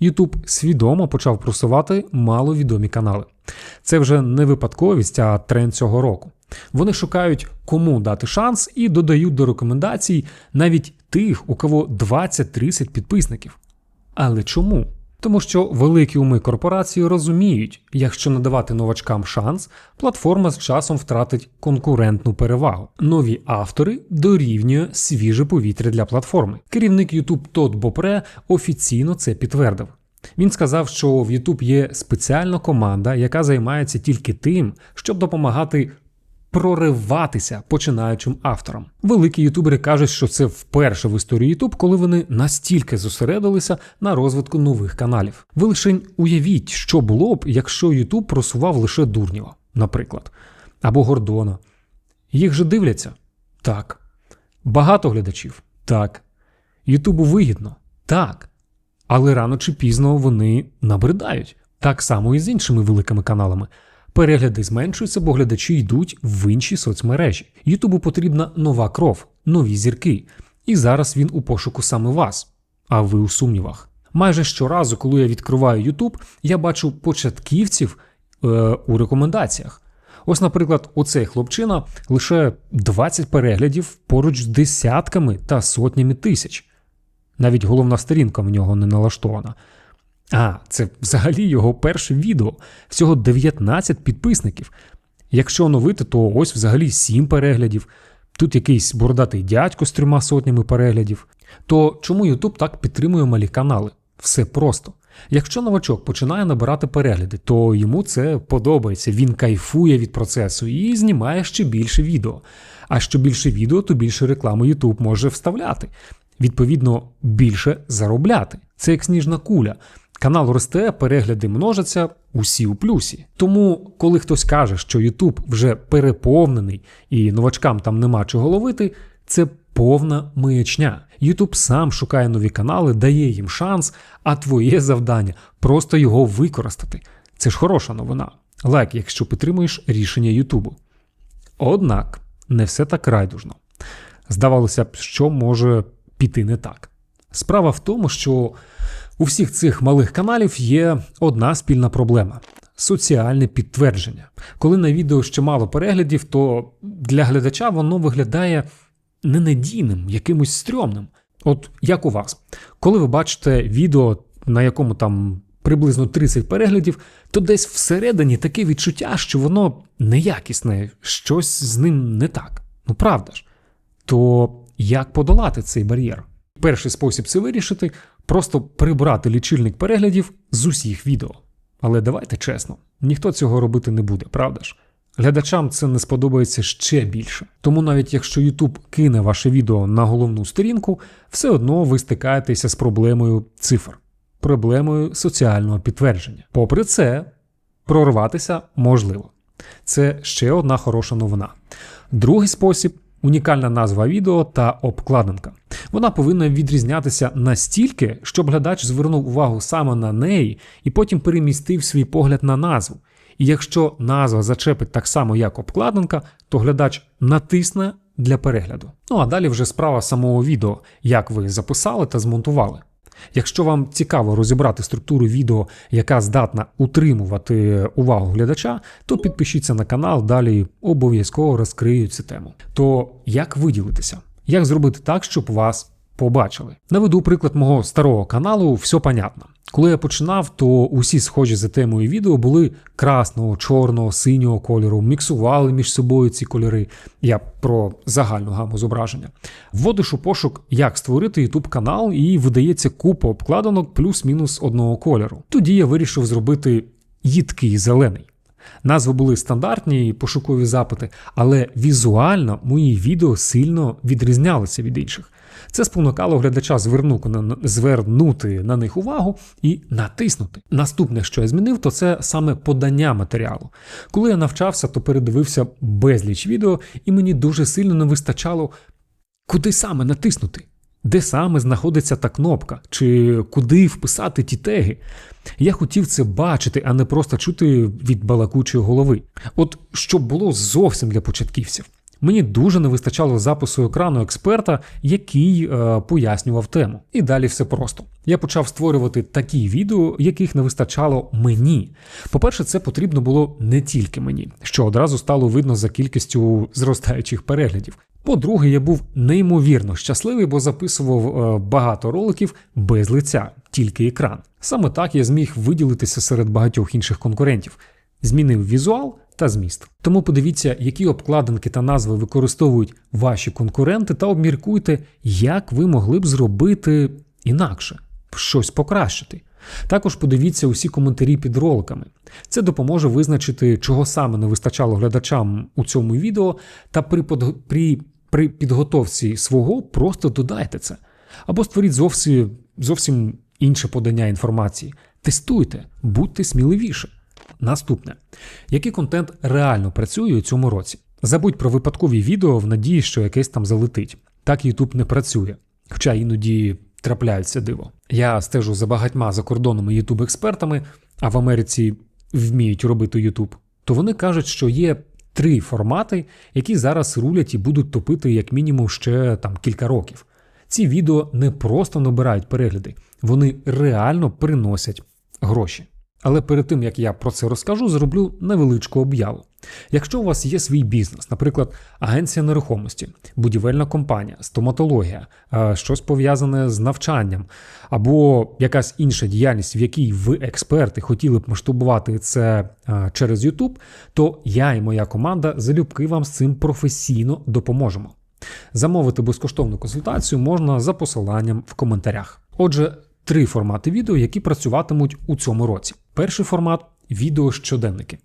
YouTube свідомо почав просувати маловідомі канали. Це вже не випадковість, а тренд цього року. Вони шукають, кому дати шанс, і додають до рекомендацій навіть тих, у кого 20-30 підписників. Але чому? Тому що великі уми корпорації розуміють, якщо надавати новачкам шанс, платформа з часом втратить конкурентну перевагу. Нові автори дорівнює свіже повітря для платформи. Керівник YouTube Тодд Бопре офіційно це підтвердив. Він сказав, що в YouTube є спеціальна команда, яка займається тільки тим, щоб допомагати прориватися починаючим авторам. Великі ютубери кажуть, що це вперше в історії YouTube, коли вони настільки зосередилися на розвитку нових каналів. Ви лише уявіть, що було б, якщо YouTube просував лише Дурнєва, наприклад, або Гордона. Їх же дивляться? Так. Багато глядачів? Так. Ютубу вигідно? Так. Але рано чи пізно вони набридають. Так само і з іншими великими каналами. Перегляди зменшуються, бо глядачі йдуть в інші соцмережі. Ютубу потрібна нова кров, нові зірки. І зараз він у пошуку саме вас, а ви у сумнівах. Майже щоразу, коли я відкриваю Ютуб, я бачу початківців е, у рекомендаціях. Ось, наприклад, оцей хлопчина лише 20 переглядів поруч з десятками та сотнями тисяч. Навіть головна сторінка в нього не налаштована. А, це взагалі його перше відео. Всього 19 підписників. Якщо оновити, то ось взагалі 7 переглядів. Тут якийсь бородатий дядько з трьома сотнями переглядів. То чому YouTube так підтримує малі канали? Все просто. Якщо новачок починає набирати перегляди, то йому це подобається, він кайфує від процесу і знімає ще більше відео. А що більше відео, то більше реклами YouTube може вставляти. Відповідно, більше заробляти. Це як сніжна куля. Канал росте, перегляди множаться, усі у плюсі. Тому, коли хтось каже, що YouTube вже переповнений і новачкам там нема чого ловити, це повна маячня. YouTube сам шукає нові канали, дає їм шанс, а твоє завдання просто його використати. Це ж хороша новина. Лайк, якщо підтримуєш рішення YouTube. Однак не все так райдужно. Здавалося б, що може піти не так. Справа в тому, що у всіх цих малих каналів є одна спільна проблема соціальне підтвердження. Коли на відео ще мало переглядів, то для глядача воно виглядає ненадійним, якимось стрьомним. От як у вас, коли ви бачите відео, на якому там приблизно 30 переглядів, то десь всередині таке відчуття, що воно неякісне, щось з ним не так. Ну правда ж. То як подолати цей бар'єр? Перший спосіб це вирішити просто прибрати лічильник переглядів з усіх відео. Але давайте чесно, ніхто цього робити не буде, правда ж? Глядачам це не сподобається ще більше. Тому навіть якщо YouTube кине ваше відео на головну сторінку, все одно ви стикаєтеся з проблемою цифр, проблемою соціального підтвердження. Попри це, прорватися можливо. Це ще одна хороша новина. Другий спосіб унікальна назва відео та обкладинка. Вона повинна відрізнятися настільки, щоб глядач звернув увагу саме на неї і потім перемістив свій погляд на назву. І якщо назва зачепить так само, як обкладинка, то глядач натисне для перегляду. Ну а далі вже справа самого відео, як ви записали та змонтували. Якщо вам цікаво розібрати структуру відео, яка здатна утримувати увагу глядача, то підпишіться на канал, далі обов'язково розкрию цю тему. То як виділитися? Як зробити так, щоб вас побачили? Наведу приклад мого старого каналу, все понятно. Коли я починав, то усі схожі за темою відео були красного, чорного, синього кольору, міксували між собою ці кольори. Я про загальну гаму зображення. Вводиш у пошук, як створити YouTube канал, і видається купа обкладинок плюс-мінус одного кольору. Тоді я вирішив зробити їдкий зелений. Назви були стандартні пошукові запити, але візуально мої відео сильно відрізнялися від інших. Це спонукало глядача звернути на них увагу і натиснути. Наступне, що я змінив, то це саме подання матеріалу. Коли я навчався, то передивився безліч відео, і мені дуже сильно не вистачало, куди саме натиснути, де саме знаходиться та кнопка, чи куди вписати ті теги. Я хотів це бачити, а не просто чути від балакучої голови. От щоб було зовсім для початківців. Мені дуже не вистачало запису екрану експерта, який е, пояснював тему. І далі все просто. Я почав створювати такі відео, яких не вистачало мені. По-перше, це потрібно було не тільки мені, що одразу стало видно за кількістю зростаючих переглядів. По-друге, я був неймовірно щасливий, бо записував е, багато роликів без лиця, тільки екран. Саме так я зміг виділитися серед багатьох інших конкурентів, змінив візуал та зміст. Тому подивіться, які обкладинки та назви використовують ваші конкуренти, та обміркуйте, як ви могли б зробити інакше, щось покращити. Також подивіться усі коментарі під роликами. Це допоможе визначити, чого саме не вистачало глядачам у цьому відео, та при, подго- при, при підготовці свого просто додайте це. Або створіть зовсім, зовсім інше подання інформації. Тестуйте, будьте сміливіше. Наступне. Який контент реально працює у цьому році? Забудь про випадкові відео в надії, що якесь там залетить. Так YouTube не працює. Хоча іноді трапляються диво. Я стежу за багатьма закордонними youtube експертами, а в Америці вміють робити YouTube, то вони кажуть, що є три формати, які зараз рулять і будуть топити як мінімум ще там кілька років. Ці відео не просто набирають перегляди, вони реально приносять гроші. Але перед тим як я про це розкажу, зроблю невеличку об'яву. Якщо у вас є свій бізнес, наприклад, агенція нерухомості, будівельна компанія, стоматологія, е, щось пов'язане з навчанням, або якась інша діяльність, в якій ви експерти хотіли б масштабувати це е, через YouTube, то я і моя команда залюбки вам з цим професійно допоможемо. Замовити безкоштовну консультацію можна за посиланням в коментарях. Отже, три формати відео, які працюватимуть у цьому році. Перший формат відео щоденники.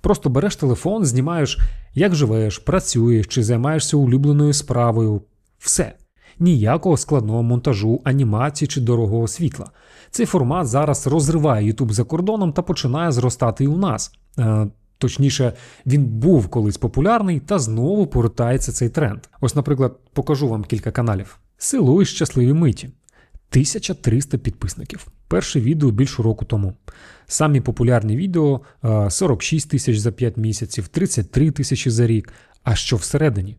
Просто береш телефон, знімаєш, як живеш, працюєш чи займаєшся улюбленою справою. Все. Ніякого складного монтажу, анімації чи дорогого світла. Цей формат зараз розриває YouTube за кордоном та починає зростати і у нас. Е, Точніше, він був колись популярний та знову повертається цей тренд. Ось, наприклад, покажу вам кілька каналів. Село і щасливі миті. 1300 підписників. Перше відео більше року тому. Самі популярні відео е, 46 тисяч за 5 місяців, 33 тисячі за рік. А що всередині?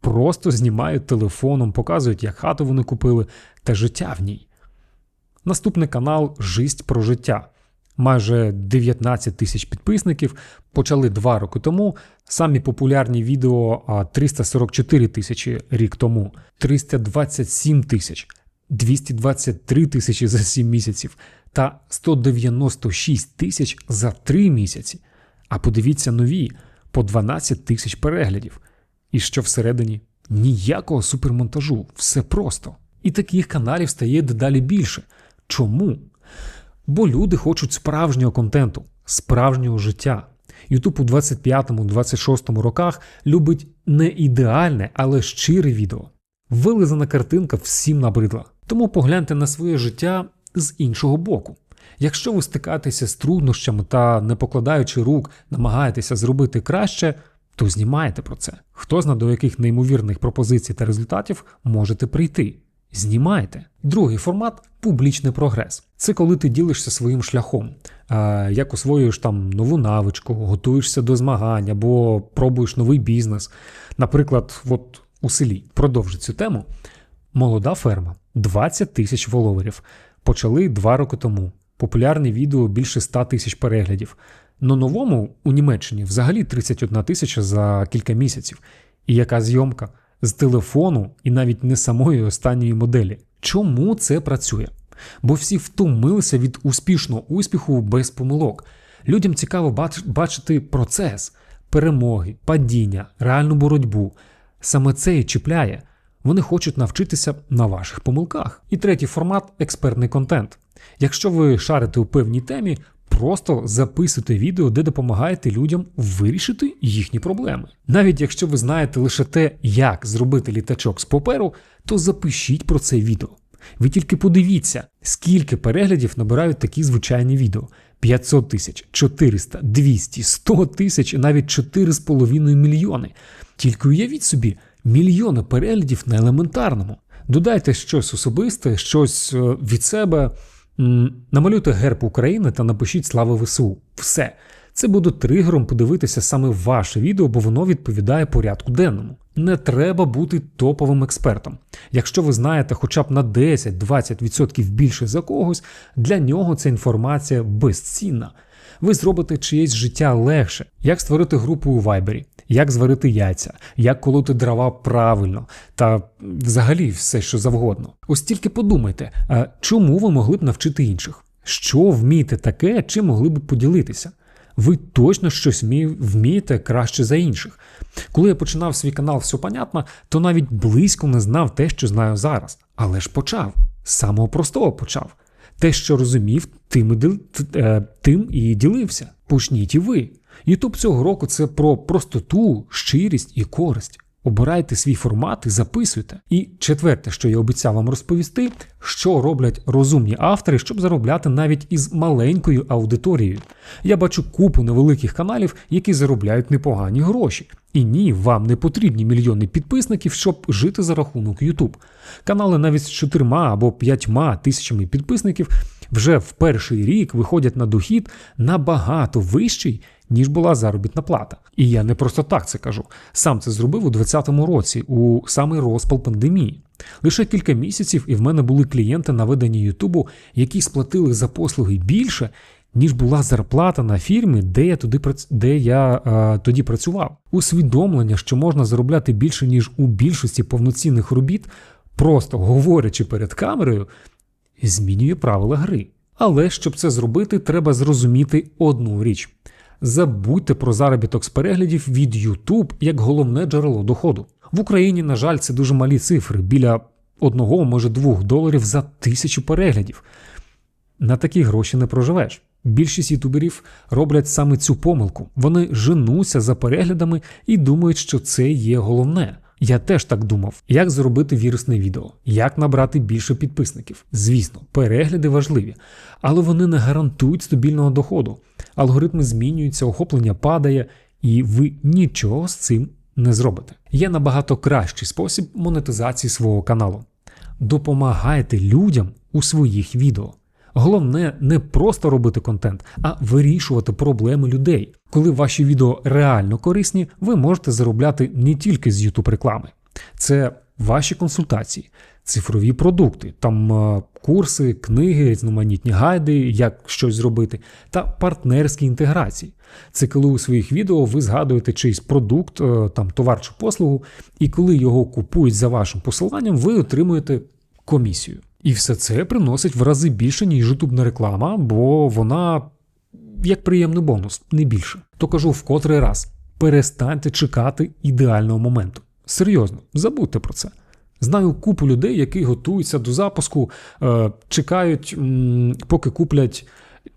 Просто знімають телефоном, показують, як хату вони купили, та життя в ній. Наступний канал Жисть про життя. Майже 19 тисяч підписників. Почали два роки тому. Самі популярні відео 344 тисячі рік тому, 327 тисяч, 223 тисячі за 7 місяців та 196 тисяч за 3 місяці. А подивіться нові по 12 тисяч переглядів. І що всередині? Ніякого супермонтажу, все просто. І таких каналів стає дедалі більше. Чому? Бо люди хочуть справжнього контенту, справжнього життя. Ютуб у 25-26 роках любить не ідеальне, але щире відео. Вилизана картинка всім набридла. Тому погляньте на своє життя з іншого боку. Якщо ви стикаєтеся з труднощами та, не покладаючи рук, намагаєтеся зробити краще, то знімайте про це. Хто зна до яких неймовірних пропозицій та результатів можете прийти. Знімайте. Другий формат публічний прогрес. Це коли ти ділишся своїм шляхом, як освоюєш там нову навичку, готуєшся до змагань або пробуєш новий бізнес. Наприклад, от у селі продовжу цю тему. Молода ферма, 20 тисяч воловерів. Почали два роки тому. Популярне відео більше 100 тисяч переглядів. На новому у Німеччині взагалі 31 тисяча за кілька місяців. І яка зйомка з телефону і навіть не самої останньої моделі. Чому це працює? Бо всі втомилися від успішного успіху без помилок. Людям цікаво бач- бачити процес, перемоги, падіння, реальну боротьбу. Саме це і чіпляє. Вони хочуть навчитися на ваших помилках. І третій формат експертний контент. Якщо ви шарите у певній темі, просто записуйте відео, де допомагаєте людям вирішити їхні проблеми. Навіть якщо ви знаєте лише те, як зробити літачок з паперу, то запишіть про це відео. Ви тільки подивіться, скільки переглядів набирають такі звичайні відео: 500 тисяч, 400, 200, 100 тисяч і навіть 4,5 мільйони. Тільки уявіть собі, мільйони переглядів на елементарному. Додайте щось особисте, щось е, від себе. Намалюйте герб України та напишіть Слава ВСУ. Все. Це буде тригером подивитися саме ваше відео, бо воно відповідає порядку денному. Не треба бути топовим експертом. Якщо ви знаєте хоча б на 10-20% більше за когось, для нього ця інформація безцінна. Ви зробите чиєсь життя легше, як створити групу у Вайбері, як зварити яйця, як колоти дрова правильно та взагалі все, що завгодно. Ось тільки подумайте, а чому ви могли б навчити інших? Що вмієте таке, чим могли б поділитися? Ви точно щось вмієте краще за інших. Коли я починав свій канал все понятно, то навіть близько не знав те, що знаю зараз. Але ж почав. З самого простого почав. Те, що розумів, тим. Е, тим і ділився. Почніть і ви. Ютуб цього року це про простоту, щирість і користь. Обирайте свій формат і записуйте. І четверте, що я обіцяв вам розповісти, що роблять розумні автори, щоб заробляти навіть із маленькою аудиторією. Я бачу купу невеликих каналів, які заробляють непогані гроші. І ні, вам не потрібні мільйони підписників, щоб жити за рахунок YouTube. Канали навіть з чотирма або п'ятьма тисячами підписників вже в перший рік виходять на дохід набагато вищий, ніж була заробітна плата. І я не просто так це кажу. Сам це зробив у 2020 році, у самий розпал пандемії. Лише кілька місяців, і в мене були клієнти на виданні Ютубу, які сплатили за послуги більше, ніж була зарплата на фірмі, де я туди де я е, тоді працював. Усвідомлення, що можна заробляти більше, ніж у більшості повноцінних робіт, просто говорячи перед камерою, змінює правила гри. Але щоб це зробити, треба зрозуміти одну річ. Забудьте про заробіток з переглядів від YouTube як головне джерело доходу. В Україні, на жаль, це дуже малі цифри біля одного, може двох доларів за тисячу переглядів. На такі гроші не проживеш. Більшість ютуберів роблять саме цю помилку. Вони женуться за переглядами і думають, що це є головне. Я теж так думав, як зробити вірусне відео, як набрати більше підписників. Звісно, перегляди важливі, але вони не гарантують стабільного доходу. Алгоритми змінюються, охоплення падає, і ви нічого з цим не зробите. Є набагато кращий спосіб монетизації свого каналу. Допомагайте людям у своїх відео. Головне не просто робити контент, а вирішувати проблеми людей. Коли ваші відео реально корисні, ви можете заробляти не тільки з YouTube реклами. Це ваші консультації, цифрові продукти, там е, курси, книги, різноманітні гайди, як щось зробити, та партнерські інтеграції. Це коли у своїх відео ви згадуєте чийсь продукт, е, там товар чи послугу, і коли його купують за вашим посиланням, ви отримуєте комісію. І все це приносить в рази більше, ніж ютубна реклама, бо вона як приємний бонус, не більше. То кажу в котрий раз: перестаньте чекати ідеального моменту. Серйозно, забудьте про це. Знаю купу людей, які готуються до запуску, е, чекають, поки куплять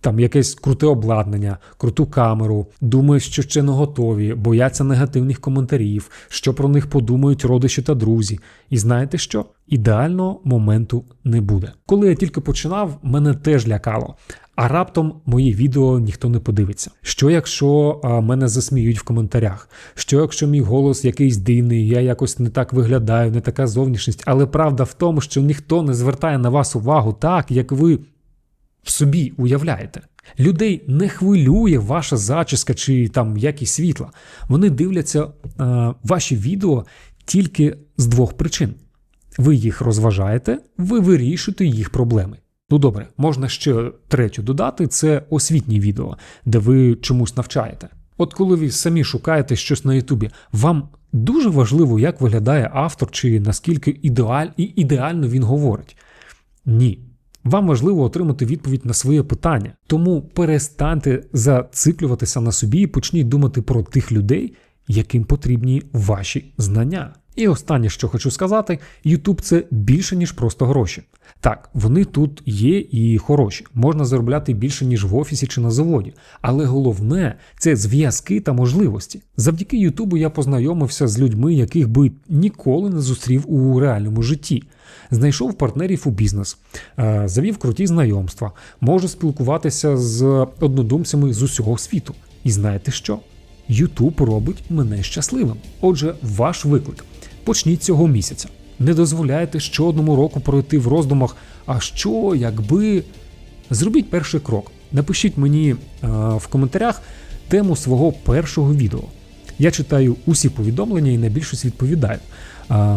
там якесь круте обладнання, круту камеру, думають, що ще не готові, бояться негативних коментарів, що про них подумають родичі та друзі. І знаєте що? Ідеального моменту не буде. Коли я тільки починав, мене теж лякало. А раптом мої відео ніхто не подивиться. Що якщо а, мене засміють в коментарях? Що якщо мій голос якийсь дивний, я якось не так виглядаю, не така зовнішність, але правда в тому, що ніхто не звертає на вас увагу так, як ви в собі уявляєте. Людей не хвилює ваша зачіска чи там якість світла. Вони дивляться е, ваші відео тільки з двох причин: ви їх розважаєте, ви вирішуєте їх проблеми. Ну добре, можна ще третю додати: це освітні відео, де ви чомусь навчаєте. От коли ви самі шукаєте щось на Ютубі, вам дуже важливо, як виглядає автор, чи наскільки ідеаль, і ідеально він говорить. Ні. Вам важливо отримати відповідь на своє питання, тому перестаньте зациклюватися на собі і почніть думати про тих людей, яким потрібні ваші знання. І останнє, що хочу сказати, YouTube це більше, ніж просто гроші. Так, вони тут є і хороші, можна заробляти більше, ніж в офісі чи на заводі. Але головне це зв'язки та можливості. Завдяки Ютубу я познайомився з людьми, яких би ніколи не зустрів у реальному житті. Знайшов партнерів у бізнес, е, завів круті знайомства, можу спілкуватися з однодумцями з усього світу. І знаєте що? Ютуб робить мене щасливим. Отже, ваш виклик. Почніть цього місяця. Не дозволяйте ще одному року пройти в роздумах, а що, якби. Зробіть перший крок. Напишіть мені е, в коментарях тему свого першого відео. Я читаю усі повідомлення і на більшість відповідаю.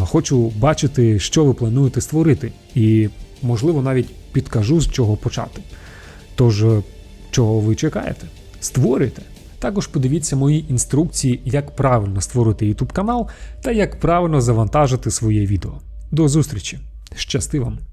Хочу бачити, що ви плануєте створити, і, можливо, навіть підкажу, з чого почати. Тож, е, чого ви чекаєте? Створюйте. Також подивіться мої інструкції, як правильно створити YouTube канал та як правильно завантажити своє відео. До зустрічі! Щасти вам!